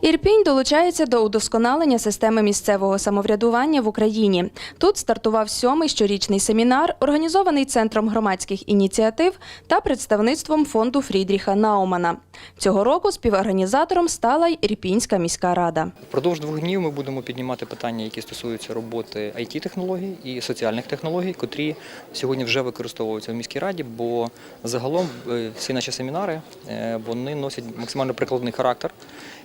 Ірпінь долучається до удосконалення системи місцевого самоврядування в Україні. Тут стартував сьомий щорічний семінар, організований Центром громадських ініціатив та представництвом фонду Фрідріха Наумана. Цього року співорганізатором стала й Ірпінська міська рада. Впродовж двох днів ми будемо піднімати питання, які стосуються роботи it технологій і соціальних технологій, котрі сьогодні вже використовуються в міській раді, бо загалом е, всі наші семінари е, вони носять максимально прикладний характер.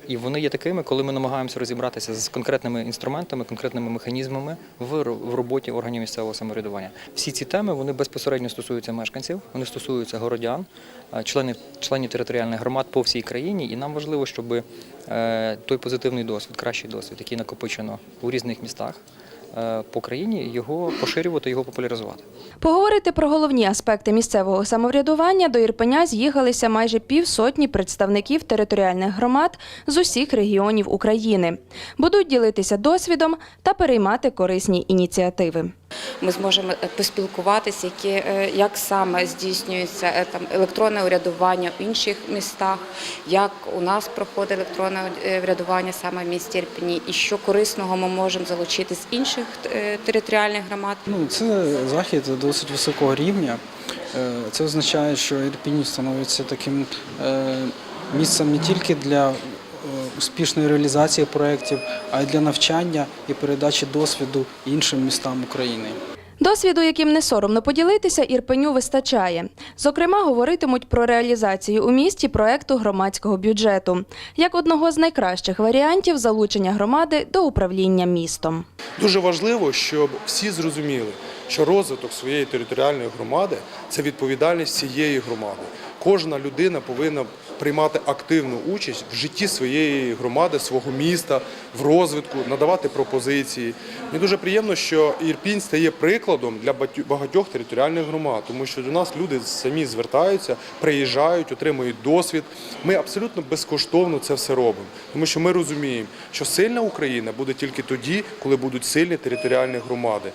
І вони є такими, коли ми намагаємося розібратися з конкретними інструментами, конкретними механізмами в роботі органів місцевого самоврядування. Всі ці теми вони безпосередньо стосуються мешканців, вони стосуються городян, е, членів членів територіальних громад по всій країні. І нам важливо, щоб е, той позитивний досвід, кращий досвід, який накопичено у різних містах по країні, його поширювати, його популяризувати. Поговорити про головні аспекти місцевого самоврядування до Ірпеня з'їхалися майже півсотні представників територіальних громад з усіх регіонів України. Будуть ділитися досвідом та переймати корисні ініціативи. Ми зможемо е, поспілкуватися, які, е, як саме здійснюється е, там електронне урядування в інших містах, як у нас проходить електронне врядування саме в місті Ірпені, і що корисного ми можемо залучити з інших територіальних громад. Ну, це захід досить високого рівня. Це означає, що Ірпінь становиться таким місцем не тільки для успішної реалізації проєктів, а й для навчання і передачі досвіду іншим містам України. Досвіду, яким не соромно поділитися, Ірпеню вистачає. Зокрема, говоритимуть про реалізацію у місті проекту громадського бюджету як одного з найкращих варіантів залучення громади до управління містом. Дуже важливо, щоб всі зрозуміли, що розвиток своєї територіальної громади це відповідальність всієї громади. Кожна людина повинна приймати активну участь в житті своєї громади, свого міста, в розвитку, надавати пропозиції. Мені дуже приємно, що Ірпінь стає прикладом для багатьох територіальних громад, тому що до нас люди самі звертаються, приїжджають, отримують досвід. Ми абсолютно безкоштовно це все робимо, тому що ми розуміємо, що сильна Україна буде тільки тоді, коли будуть сильні територіальні громади.